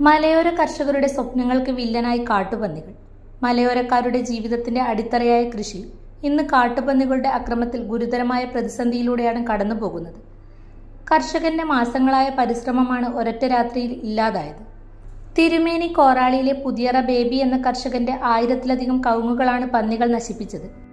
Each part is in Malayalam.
മലയോര കർഷകരുടെ സ്വപ്നങ്ങൾക്ക് വില്ലനായി കാട്ടുപന്നികൾ. മലയോരക്കാരുടെ ജീവിതത്തിന്റെ അടിത്തറയായ കൃഷി ഇന്ന് കാട്ടുപന്നികളുടെ അക്രമത്തിൽ ഗുരുതരമായ പ്രതിസന്ധിയിലൂടെയാണ് കടന്നുപോകുന്നത്. കർഷകന്റെ മാസങ്ങളായ പരിശ്രമമാണ് ഒരൊറ്റ രാത്രിയിൽ ഇല്ലാതായത്. തിരുമേനി കോറാളിയിലെ പുതിയറ ബേബി എന്ന കർഷകന്റെ ആയിരത്തിലധികം കവുങ്ങുകളാണ് പന്നികൾ നശിപ്പിച്ചത്.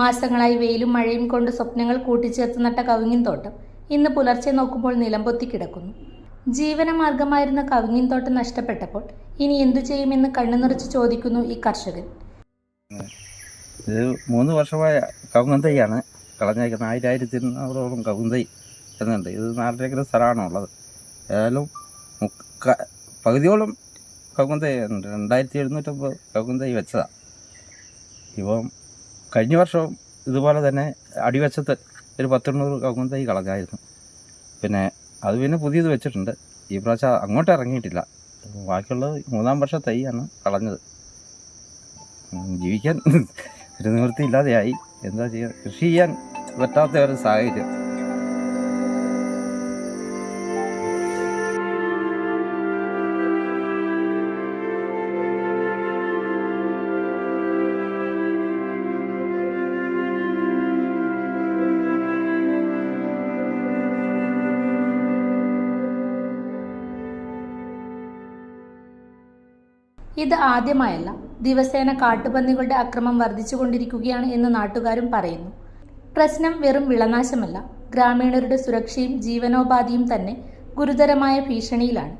മാസങ്ങളായി വെയിലും മഴയും കൊണ്ട് സ്വപ്നങ്ങൾ കൂട്ടിച്ചേർത്ത് നട്ട കവിങ്ങിൻ തോട്ടം ഇന്ന് പുലർച്ചെ നോക്കുമ്പോൾ നിലംപൊത്തി കിടക്കുന്നു. ജീവനമാർഗമായിരുന്ന കവിങ്ങിൻ തോട്ടം നഷ്ടപ്പെട്ടപ്പോൾ ഇനി എന്തു ചെയ്യുമെന്ന് കണ്ണു നിറച്ച് ചോദിക്കുന്നു ഈ കർഷകൻ. ഇത് മൂന്ന് വർഷമായ കവുങ്ങൻ തൈയാണ്. കളഞ്ഞേക്കുന്നത് ആയിരത്തി ഇരുന്നൂറോളം കവുങ്ങൻ തൈ എന്നുണ്ട് ഇത് നാലരക്കര സ്ഥലമാണ് ഉള്ളത് ഏതായാലും മുക്ക പകുതിയോളം കവുങ്ങൻ തൈ ഉണ്ട്. രണ്ടായിരത്തി എഴുന്നൂറ്റമ്പത് കവുങ്ങൻ തൈ വെച്ചതാണ് ഇപ്പം കഴിഞ്ഞ വർഷം ഇതുപോലെ തന്നെ അടിവശത്ത് ഒരു പത്തെണ്ണൂറ് കവുങ്ങൻ തൈ കളഞ്ഞായിരുന്നു. പിന്നെ അത് പിന്നെ പുതിയത് വെച്ചിട്ടുണ്ട്. ഈ പ്രാവശ്യം അങ്ങോട്ട് ഇറങ്ങിയിട്ടില്ല. ബാക്കിയുള്ളത് മൂന്നാം വർഷം തൈയാണ് കളഞ്ഞത്. ജീവിക്കാൻ ഒരു നിവൃത്തി ഇല്ലാതെയായി എന്താ ചെയ്യുക കൃഷി ചെയ്യാൻ പറ്റാത്ത ഒരു സാഹചര്യം. ഇത് ആദ്യമായല്ല. ദിവസേന കാട്ടുപന്നികളുടെ അക്രമം വർദ്ധിച്ചുകൊണ്ടിരിക്കുകയാണ് എന്ന് നാട്ടുകാരും പറയുന്നു. പ്രശ്നം വെറും വിളനാശമല്ല. ഗ്രാമീണരുടെ സുരക്ഷയും ജീവനോപാധിയും തന്നെ ഗുരുതരമായ ഭീഷണിയിലാണ്.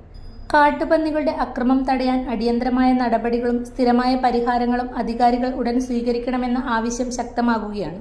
കാട്ടുപന്നികളുടെ അക്രമം തടയാൻ അടിയന്തരമായ നടപടികളും സ്ഥിരമായ പരിഹാരങ്ങളും അധികാരികൾ ഉടൻ സ്വീകരിക്കണമെന്ന ആവശ്യം ശക്തമാകുകയാണ്.